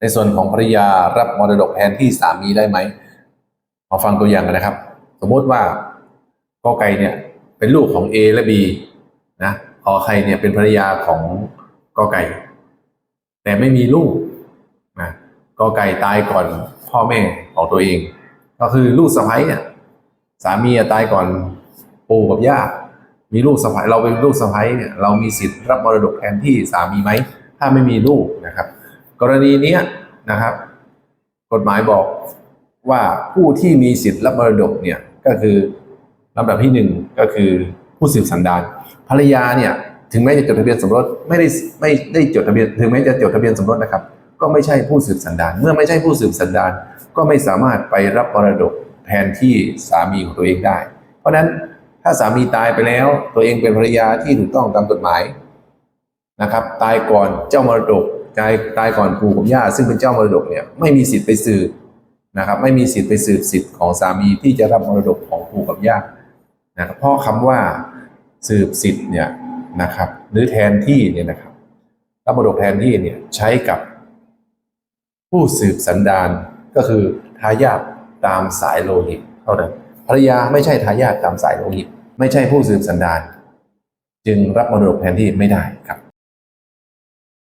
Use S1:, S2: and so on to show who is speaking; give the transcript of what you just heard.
S1: ในส่วนของภรรยารับมรดกแทนที่สามีได้ไหมมาฟังตัวอย่างกันนะครับ สมมติว่ากอไก่เนี่ยเป็นลูกของ A และ B นะขอไข่เนี่ยเป็นภรรยาของกอไก่ แต่ไม่มีลูกนะกอไก่ตายก่อนพ่อแม่ของตัวเอง ก็คือลูกสะใภ้เนี่ยสามีตายก่อนปู่กับย่ามีลูกสะใภ้เราเป็นลูกสะใภ้เนี่ยเรามีสิทธิ์รับมรดกแทนที่สามีไหมถ้าไม่มีลูกนะครับ กรณีนี้นะครับ กฎหมายบอกว่าผู้ที่มีสิทธิ์รับมรดกเนี่ยก็คือลำดับที่หนึ่งก็คือผู้สืบสันดานภรรยาเนี่ยถึงแม้จะจดทะเบียนสมรสไม่ได้ไม่ได้จดทะเบียนถึงแม้จะจดทะเบียนสมรสนะครับ ก็ไม่ใช่ผู้สืบสันดาน เมื่อไม่ใช่ผู้สืบสันดานก็ไม่สามารถไปรับมรดกแทนที่สามีของตัวเองได้ เพราะฉะนั้นถ้าสามีตายไปแล้วตัวเองเป็นภรรยาที่ถูกต้องตามกฎหมายนะครับ ตายก่อนเจ้ามรดก ตายตายก่อนปู่กับย่าซึ่งเป็นเจ้ามรดกเนี่ยไม่มีสิทธิ์ไปสืบนะครับไม่มีสิทธิ์ไปสืบสิทธิ์ของสามีที่จะรับมรดกของปู่กับย่านะครับเพราะคำว่าสืบสิทธิ์เนี่ยนะครับหรือแทนที่เนี่ยนะครับรับมรดกแทนที่เนี่ยใช้กับผู้สืบสันดานก็คือทายาทตามสายโลหิตเท่านั้นภรรยาไม่ใช่ทายาทตามสายโลหิต ไม่ใช่ผู้สืบสันดาน จึงรับมรดกแทนที่ไม่ได้ครับ